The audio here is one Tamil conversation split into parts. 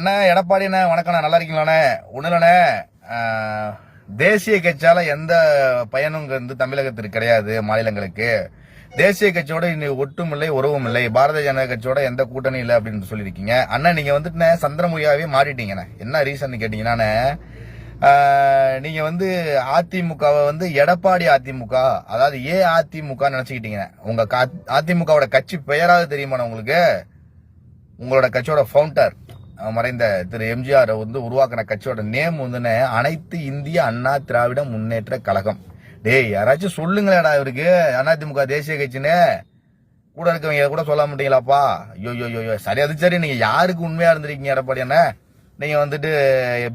அண்ணா எடப்பாடிண்ணே வணக்கண்ணா நல்லா இருக்கீங்களாண்ணே ஒண்ணுலண்ணே தேசிய கட்சியால எந்த பயனும் வந்து தமிழகத்திற்கு கிடையாது மாநிலங்களுக்கு. தேசிய கட்சியோட இனி ஒட்டும் இல்லை உறவும் இல்லை. பாரதிய ஜனதா கட்சியோட எந்த கூட்டணி இல்லை அப்படின்னு சொல்லியிருக்கீங்க. அண்ணா நீங்க வந்துட்டு சந்திரமுகியாவே மாறிட்டீங்கண்ணே என்ன ரீசன் கேட்டீங்கன்னா நீங்க வந்து அதிமுகவை வந்து எடப்பாடி அதிமுக அதாவது ஏ அதிமுக நினைச்சுக்கிட்டீங்க உங்க அதிமுகவோட கட்சி பெயராவது தெரியுமாண்ணா உங்களுக்கு? உங்களோட கட்சியோட ஃபவுண்டர் மறைந்த திரு எம்ஜிஆர் வந்து உருவாக்கின கட்சியோட நேம் வந்து அனைத்து இந்திய அண்ணா திராவிட முன்னேற்ற கழகம். டேய் யாராச்சும் சொல்லுங்களேடா இவருக்கு. அதிமுக தேசிய கட்சின்னு. கூட இருக்கவங்க கூட சொல்ல மாட்டீங்களாப்பா? ஐயோ ஐயோ சரி அது சரி. நீங்க யாருக்கு உண்மையா இருந்திருக்கீங்க எடப்பாடி என்ன நீங்க வந்துட்டு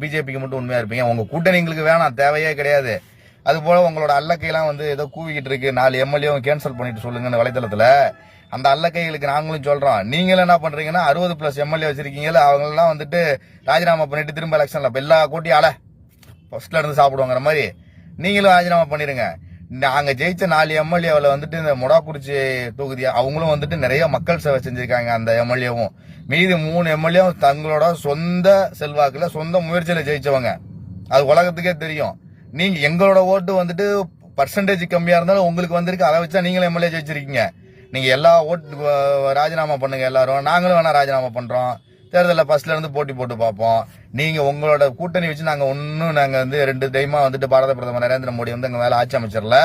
பிஜேபிக்கு மட்டும் உண்மையா இருப்பீங்க. உங்க கூட்டணிங்களுக்கு வேணாம் தேவையே கிடையாது. அது போல உங்களோட அல்லக்கையெல்லாம் வந்து ஏதோ கூவிக்கிட்டு இருக்கு. நாலு எம்எல்ஏ கேன்சல் பண்ணிட்டு சொல்லுங்கன்னு வலைதளத்துல அந்த அல்லக்கைகளுக்கு நாங்களும் சொல்றோம். நீங்களும் என்ன பண்றீங்கன்னா அறுபது பிளஸ் எம்எல்ஏ வச்சிருக்கீங்கல்ல அவங்கெல்லாம் வந்துட்டு ராஜினாமா பண்ணிட்டு திரும்ப எலெக்ஷன்ல இப்ப எல்லா கூட்டி அல. ஃபர்ஸ்ட்ல இருந்து சாப்பிடுவாங்கிற மாதிரி. நீங்களும் ராஜினாமா பண்ணிருங்க. நாங்க ஜெயிச்ச நாலு எம்எல்ஏவில் வந்துட்டு இந்த முடாக்குறிச்சி தொகுதி அவங்களும் வந்துட்டு நிறைய மக்கள் சேவை செஞ்சிருக்காங்க அந்த எம்எல்ஏவும் மீதி மூணு எம்எல்ஏவும் தங்களோட சொந்த செல்வாக்குல சொந்த முயற்சியில ஜெயிச்சவங்க. அது உலகத்துக்கே தெரியும். நீங்க எங்களோட ஓட்டு வந்துட்டு பர்சன்டேஜ் கம்மியா இருந்தாலும் உங்களுக்கு வந்திருக்கு அதை வச்சா நீங்களும் எம்எல்ஏ ஜெயிச்சிருக்கீங்க. நீங்கள் எல்லா ஓட்டு ராஜினாமா பண்ணுங்கள் எல்லாரும். நாங்களும் வேணால் ராஜினாமா பண்ணுறோம் தேர்தலில் ஃபஸ்ட்லேருந்து போட்டி போட்டு பார்ப்போம். நீங்கள் உங்களோட கூட்டணி வச்சு நாங்கள் ஒன்றும் நாங்கள் வந்து ரெண்டு டைமாக வந்துட்டு பாரத பிரதமர் நரேந்திர மோடி வந்து எங்கள் வேலை ஆட்சி அமைச்சரில்.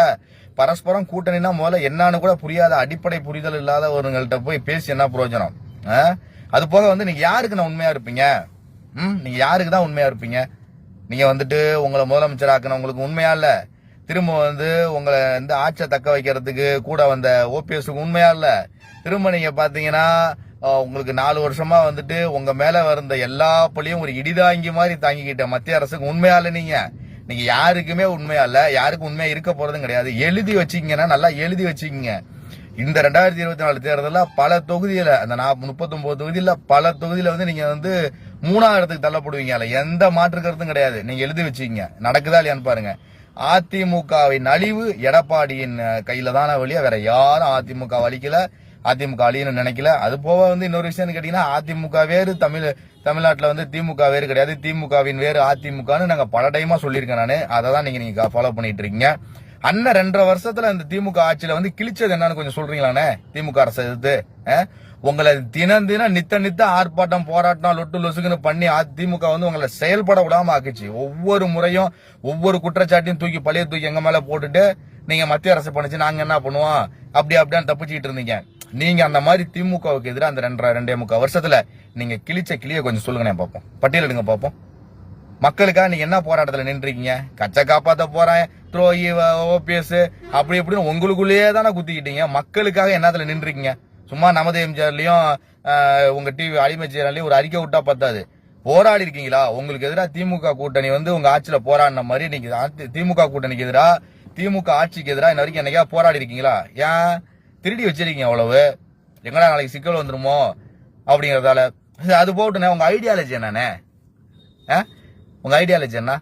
பரஸ்பரம் கூட்டணினா முதல்ல என்னன்னு கூட புரியாத அடிப்படை புரிதல் இல்லாத ஒருங்கள்கிட்ட போய் பேசி என்ன பிரயோஜனம்? ஆ? அது போக வந்து நீங்கள் யாருக்கு நான் உண்மையாக இருப்பீங்க? ம்? நீங்கள் யாருக்கு தான் உண்மையாக இருப்பீங்க? நீங்கள் வந்துட்டு உங்களை முதலமைச்சர் ஆக்கணும். உங்களுக்கு உண்மையா இல்லை? திரும்ப வந்து உங்களை வந்து ஆட்சியை தக்க வைக்கிறதுக்கு கூட வந்த ஓபிஎஸ்க்கு உண்மையா இல்ல? திரும்ப நீங்க பாத்தீங்கன்னா உங்களுக்கு நாலு வருஷமா வந்துட்டு உங்க மேல வந்த எல்லா பள்ளியும் ஒரு இடிதாங்கி மாதிரி தாங்கிக்கிட்ட மத்திய அரசுக்கு உண்மையா இல்ல நீங்க? நீங்க யாருக்குமே உண்மையா இல்ல. யாருக்கும் உண்மையா இருக்க போறதும் கிடையாது. எழுதி வச்சீங்கன்னா நல்லா எழுதி வச்சுக்கீங்க. இந்த ரெண்டாயிரத்தி இருபத்தி நாலு தேர்தலில் பல தொகுதியில் அந்த நாற்பது முப்பத்தொம்போது தொகுதியில் பல தொகுதியில் வந்து நீங்கள் வந்து மூணாவது இடத்துக்கு தள்ளப்படுவீங்க. அதுல எந்த மாற்று கருத்தும் கிடையாது. நீங்கள் எழுதி வச்சுக்கீங்க. நடக்குதா இல்லையான்னு பாருங்க. அதிமுகவின் அழிவு எடப்பாடியின் கையில தானே வழியா வேற யாரும் அதிமுக அழிக்கல அதிமுக அழியணும்னு நினைக்கல. அது போக வந்து இன்னொரு விஷயம் கேட்டீங்கன்னா அதிமுக வேறு தமிழ் தமிழ்நாட்டில் வந்து திமுக வேறு கிடையாது. திமுகவின் வேறு அதிமுகன்னு நாங்கள் பல டைமா சொல்லியிருக்கேன் நான். அதை தான் நீங்க நீங்க ஃபாலோ பண்ணிட்டு இருக்கீங்க. அண்ணன் ரெண்டரை வருஷத்துல இந்த திமுக ஆட்சியில வந்து கிழிச்சது என்னன்னு கொஞ்சம் சொல்றீங்களாண்ணே? திமுக அரசு எதிர்த்து உங்களை தினம் தினம் நித்த நித்த ஆர்ப்பாட்டம் போராட்டம் லொட்டு லொசுக்குன்னு பண்ணி அதிமுக திமுக வந்து உங்களை செயல்பட விடாம ஆக்குச்சு. ஒவ்வொரு முறையும் ஒவ்வொரு குற்றச்சாட்டையும் தூக்கி பழைய தூக்கி எங்க மேல போட்டுட்டு நீங்க மத்திய அரசு பண்ணுச்சு நாங்க என்ன பண்ணுவோம்? அப்படி அப்படியான்னு தப்பிச்சுக்கிட்டு இருந்தீங்க. நீங்க அந்த மாதிரி திமுகவுக்கு எதிராக அந்த ரெண்டரை ரெண்டே முக்கால் வருஷத்துல நீங்க கிழிச்ச கிளிய கொஞ்சம் சொல்லுங்கண்ணே பார்ப்போம். பட்டியலிடுங்க பார்ப்போம். மக்களுக்காக நீங்க என்ன போராட்டத்துல நின்றுருக்கீங்க? கச்சை காப்பாத்த போறேன். துரோகி ஓபிஎஸ் அப்படி இப்படின்னு உங்களுக்குள்ளேயே தானே குத்திக்கிட்டீங்க. மக்களுக்காக என்னத்துல நின்றீங்க சும்மா நமது எம்ஜிஆர்லயும் உங்க டிவி அடிமை ஒரு அறிக்கை விட்டா பத்தாது. போராடி இருக்கீங்களா? உங்களுக்கு எதிராக திமுக கூட்டணி வந்து உங்க ஆட்சியில போராடின மாதிரி நீங்க திமுக கூட்டணிக்கு எதிராக திமுக ஆட்சிக்கு எதிராக இன்ன வரைக்கும் என்னைக்கா போராடி இருக்கீங்களா? ஏன்? திருடி வச்சிருக்கீங்க அவ்வளவு. எங்கடா நாளைக்கு சிக்கல் வந்துருமோ? அப்படிங்கறதால. அது போட்டுனே உங்க ஐடியாலஜி என்னண்ணே உங்கள் ஐடியாலஜி என்ன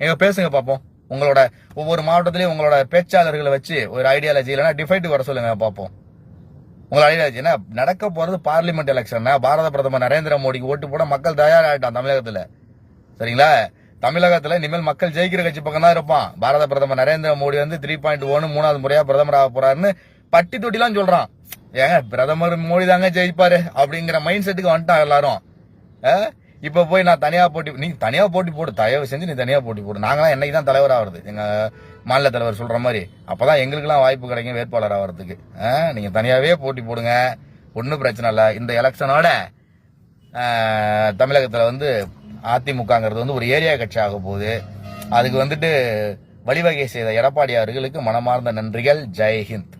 எங்க பேசுங்க பார்ப்போம் உங்களோட ஒவ்வொரு மாவட்டத்திலையும் உங்களோட பேச்சாளர்களை வச்சு ஒரு ஐடியாலஜி இல்லைன்னா டிஃபைட் வர சொல்லுங்க பார்ப்போம் உங்களோட ஐடியாலஜி என்ன நடக்க போகிறது பார்லிமெண்ட் எலெக்ஷன் பாரத பிரதமர் நரேந்திர மோடிக்கு ஓட்டு போட மக்கள் தயாராகிட்டான் தமிழகத்தில். சரிங்களா? தமிழகத்தில் இனிமேல் மக்கள் ஜெயிக்கிற கட்சி பக்கம் தான் இருப்பான். பாரத பிரதமர் நரேந்திர மோடி வந்து த்ரீ பாயிண்ட் ஒன்று மூணாவது முறையாக பிரதமர் ஆக போறாருன்னு பட்டி தொட்டிலாம் சொல்றான். ஏங்க பிரதமர் மோடி தாங்க ஜெயிப்பாரு அப்படிங்கிற மைண்ட் செட்டுக்கு வந்துட்டான் எல்லாரும். ஆ? இப்ப போய் நான் தனியா போட்டி நீ தனியா போட்டி போடு தயவு செஞ்சு நீ தனியா போட்டி போடு. நாங்களாம் என்னைக்கு தான் தலைவர் ஆகுறது எங்க மாநில தலைவர் சொல்ற மாதிரி. அப்பதான் எங்களுக்கெல்லாம் வாய்ப்பு கிடைக்கும் வேட்பாளர் ஆகிறதுக்கு நீங்கள் நீங்க தனியாவே போட்டி போடுங்க. ஒன்றும் பிரச்சனை இல்லை. இந்த எலெக்ஷனோட தமிழகத்துல வந்து அதிமுகங்கிறது வந்து ஒரு ஏரியா கட்சி ஆக போகுது. அதுக்கு வந்துட்டு வழிவகை செய்த எடப்பாடியார்களுக்கு மனமார்ந்த நன்றிகள். ஜெய்ஹிந்த்